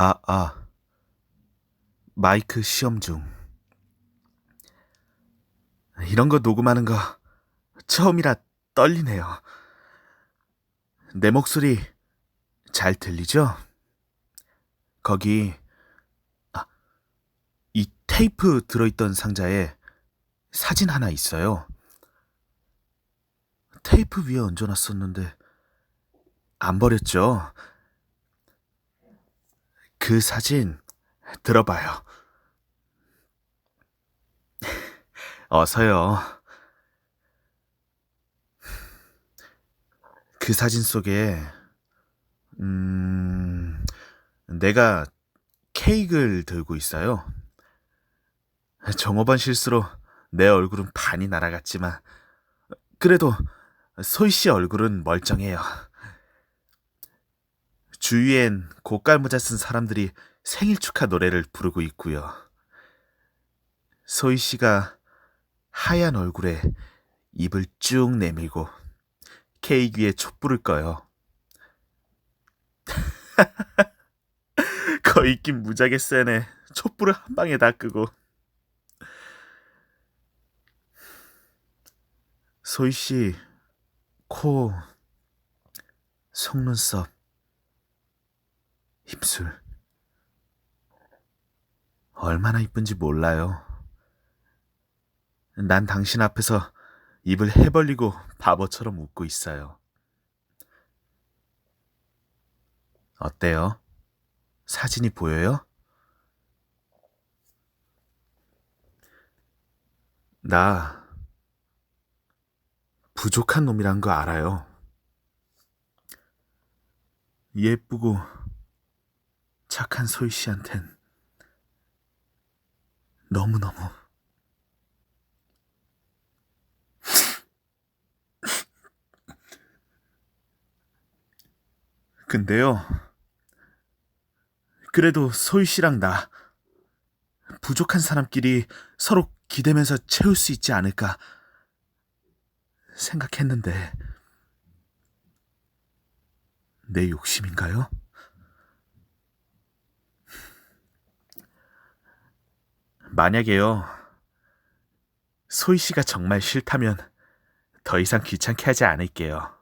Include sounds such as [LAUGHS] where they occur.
아, 아. 마이크 시험 중. 이런 거 녹음하는 거 처음이라 떨리네요. 내 목소리 잘 들리죠? 거기, 아, 이 테이프 들어있던 상자에 사진 하나 있어요. 테이프 위에 얹어놨었는데, 안 버렸죠? 그 사진 들어봐요. [LAUGHS] 어서요. 그 사진 속에, 음, 내가 케이크를 들고 있어요. 종업원 실수로 내 얼굴은 반이 날아갔지만, 그래도 소희 씨 얼굴은 멀쩡해요. 주위엔 고깔 모자 쓴 사람들이 생일 축하 노래를 부르고 있고요. 소희 씨가 하얀 얼굴에 입을 쭉 내밀고 케이크 위에 촛불을 꺼요. [LAUGHS] 거의 낀 무지하게 세네. 촛불을 한 방에 다 끄고. 소희 씨, 코, 속눈썹, 입술. 얼마나 이쁜지 몰라요. 난 당신 앞에서 입을 해벌리고 바보처럼 웃고 있어요. 어때요? 사진이 보여요? 나 부족한 놈이란 거 알아요. 예쁘고 착한 소희 씨한텐 너무너무 근데요. 그래도 소희 씨랑 나 부족한 사람끼리 서로 기대면서 채울 수 있지 않을까 생각했는데 내 욕심인가요? 만약에요. 소희 씨가 정말 싫다면 더 이상 귀찮게 하지 않을게요.